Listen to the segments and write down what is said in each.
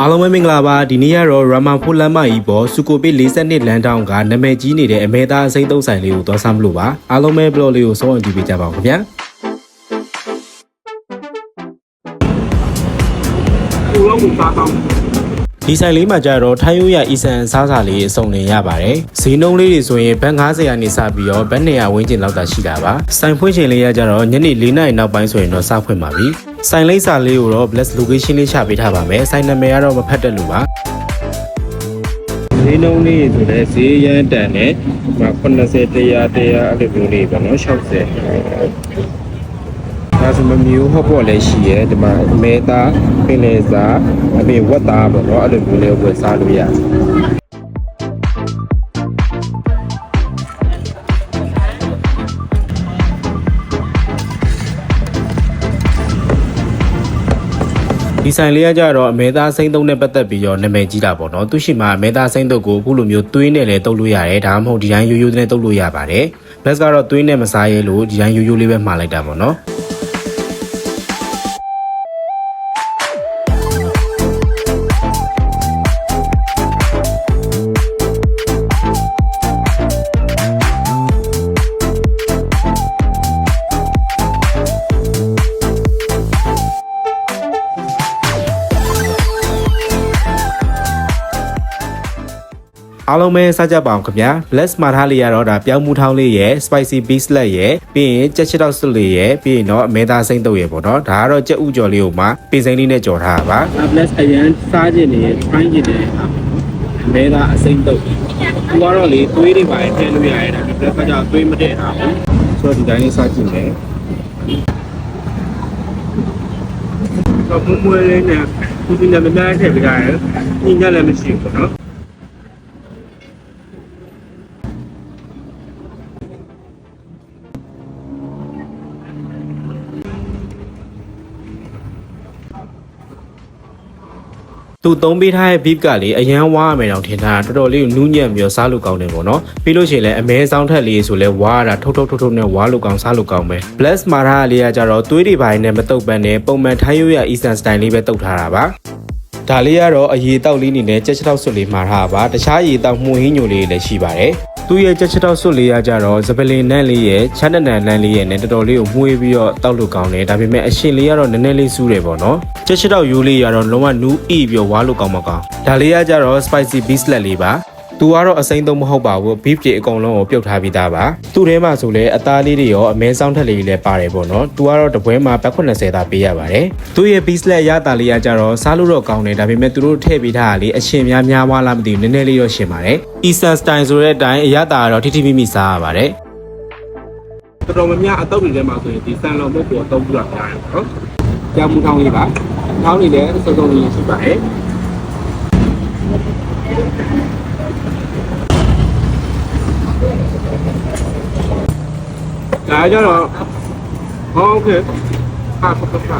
အားလုံးပဲမင်္ဂလာပါဒီနေ့ကတော့ Rama ဖိုလမ်းမကြီးပေါ်စုကိုပစ်42လမ်းတောင်းကနာမည်ကြီးနေတဲ့အမဲသားအစိမ့်သုံးဆိုင်လေးကိုသွားစားမလို့ပါအားလုံးပဲ blog လေးကိုစောင့်ကြည့်ပေးကြပါဦးခင်ဗျာကိုရောကိုစားတော့ဒီဆိုင်လေးမှာကြတော့ထိုင်းရိုးရအီဆန်အစားအစာလေးအစုံလင်ရပါတယ်ဈေးနှုန်းလေးတွေဆိုရင်ဘတ်90ရာနေစပြီးတော့ဘတ်200ဝန်းကျင်လောက်သာရှိတာပါဆိုင်ဖွင့်ချိန်လေးရကြတော့ညနေ4နာရီနောက်ပိုင်းဆိုရင်တော့စဖွင့်ပါပြီ ဆိုင်လိပ်စာလေးကိုတော့ bless location လေးချပေးထားပါမယ်ဆိုင်နာမည်ကတော့မဖတ်တတ်လို့ပါဈေးနှုန်းလေးဆိုလည်းဈေးရမ်းတန်နဲ့80 100 100အဲ့လိုမျိုးလေးပေါ့နော်60ဒါဆိုမမျိုးဟော့ပေါ့လည်းရှိရဲဒီမှာအမဲသားပင်လေစာအပြင်ဝက်သားပေါ့နော်အဲ့လိုမျိုးလေးဝယ်စားလို့ရတယ် ဒီဆိုင်လေးကကြတော့အမဲသားစိမ့်သုံးနဲ့ပတ်သက်ပြီးတော့နာမည်ကြီးတာပေါ့နော်သူရှိမှာအမဲသားစိမ့်တုပ်ကိုအခုလိုမျိုးသွေးနဲ့လည်းတုပ်လို့ရတယ်ဒါမှမဟုတ်ဒီတိုင်းရိုးရိုးနဲ့တုပ်လို့ရပါတယ် bless ကတော့သွေးနဲ့မစားရဲလို့ဒီတိုင်းရိုးရိုးလေးပဲမှားလိုက်တာပေါ့နော် အားလုံးပဲစားကြပါအောင်ခင်ဗျာ bless မှာထားလေးရတော့ဒါပြောင်းမှုထောင်းလေးရယ် spicy beef salad ရယ်ပြီးရင်ကြက်ချစ်တော့စွတ်လေးရယ်ပြီးရင်တော့အမဲသားစိမ့်တုပ်ရယ်ပေါ့နော်ဒါကတော့ကြက်ဥကြော်လေးကိုမှပင်စိမ့်လေးနဲ့ကြော်ထားတာပါ bless အရန်စားခြင်းနေ try ခြင်းနေအမဲသားအစိမ့်တုပ်သူကတော့လေသွေးတွေပါထည့်လို့ရတယ်ဒါပေမဲ့ bless ကကြောသွေးမတည့်ထားဘူးဆိုတော့ဒီတိုင်းလေးစားကြည့်မယ်တော့မမွေးလေးနဲ့သူဒီနဲ့မများထည့်ပြရတယ်ညညလည်းမရှိဘူးပေါ့နော် သူသုံးပေးထားတဲ့ beef ကလေအရန်ဝါရမယ်တော့ထင်တာတော်တော်လေးကိုနူးညံ့ပြီးတော့စားလို့ကောင်းတယ်ပေါ့နော်ပြီးလို့ရှိရင်လည်းအမဲဆောင်ထက်လေးဆိုလဲဝါရတာထုတ်ထုတ်ထုတ်ထုတ်နဲ့ဝါလို့ကောင်းစားလို့ကောင်းပဲ bless မာထားလေးကကြတော့သွေးတွေပိုင်းနဲ့မတုပ်ပန်းနဲ့ပုံမှန်ထိုင်းရိုးရ eastern style လေးပဲတုပ်ထားတာပါ ဒါလေးကတော့အရေတောက်လေးနေနဲ့ကြက်ချတောက်ဆွတ်လေးမှာထားပါတခြားရေတောက်မှုဟင်းညိုလေးလည်းရှိပါတယ်သူ့ရဲ့ကြက်ချတောက်ဆွတ်လေးကကြတော့စပလင်နန့်လေးရဲ့ချမ်းနနန်နန့်လေးရဲ့နဲ့တော်တော်လေးကိုမှုေးပြီးတော့တောက်လို့ကောင်းတယ်ဒါပေမဲ့အရှင်လေးကတော့နည်းနည်းလေးစူးတယ်ပေါ့နော်ကြက်ချတောက်ရိုးလေးကတော့လုံးဝနူးအိပြီးတော့ဝါလို့ကောင်းမကောင်းဒါလေးကကြတော့ spicy beef salad လေးပါ သူကတော့အစိမ့်သုံးမဟုတ်ပါဘူး beef တွေအကုန်လုံးကိုပြုတ်ထားပြီးသားပါသူ့ထဲမှာဆိုလဲအသားလေးတွေရောအမဲဆောင်ထက်လေးတွေလည်းပါတယ်ပေါ့နော်သူကတော့တပွဲမှာဘတ်80သာပေးရပါတယ်သူ့ရဲ့ beef salad ရတာလေးကကြတော့စားလို့တော့ကောင်းတယ်ဒါပေမဲ့သူတို့ထည့်ပေးထားတာလေအရှင်များများွားလားမသိဘူးနည်းနည်းလေးတော့ရှင်ပါတယ် Eastern style ဆိုတဲ့အတိုင်းအရတာကတော့ထိထိမိမိစားရပါတယ်တော်တော်များများအတုပ်တွေထဲမှာဆိုရင်ဒီဆန်လော်မုတ်ကိုအတုပ်ပြတာများတယ်နော်ကြောင်မူထောင်းလေးပါထောင်းလေးလည်းစုံစုံလေးရှိပါတယ် อะไรเจ้าเหร就了。好，OK。怕不怕？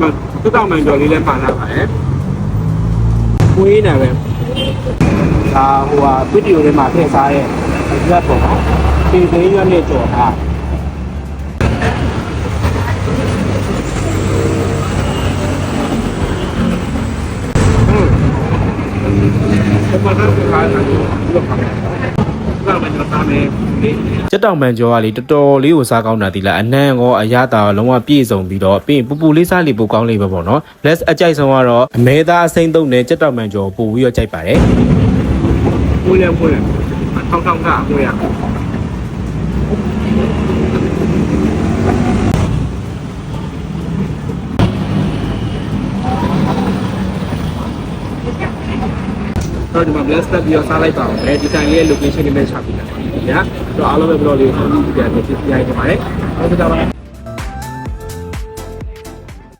มันก็ต้องมันโดนลิเลนผ่านอะไรคุยเนี่ยเยตาหัวพิจิวเลยมาเทซ้ายเลือดผมตีนี้เลือนเนี่ยโอะอืมผมมาตั้งเป็นร้านะเรื่องขอ မယ်ဒီကြက်တောင်ပန်ကျော်ကလေတော်တော်လေးကိုစားကောင်းတာဒီလားအနံ့ရောအရသာရောလုံးဝပြည့်စုံပြီးတော့ပြီးရင်ပူပူလေးစားလေးပိုကောင်းလေးပဲပေါ့နော် bless အကြိုက်ဆုံးကတော့အမဲသားအစိမ့်သုံးနဲ့ကြက်တောင်ပန်ကျော်ပို့ပြီးတော့ကြိုက်ပါတယ်မွေးလဲမွေးလဲထောင်းထောင်းကမွေးရ တော့ဒီမှာ blast တက်ပြီးတော့စားလိုက်ပါအောင်လေဒီတိုင်းလေးရဲ့ location လေးနဲ့ချပြလိုက်ပါညာတော့အားလုံးပဲဘယ်လိုလေးကိုကြည့်ကြတယ်ဖြစ်ပြရပါတယ်ဟုတ်ကဲ့ပါ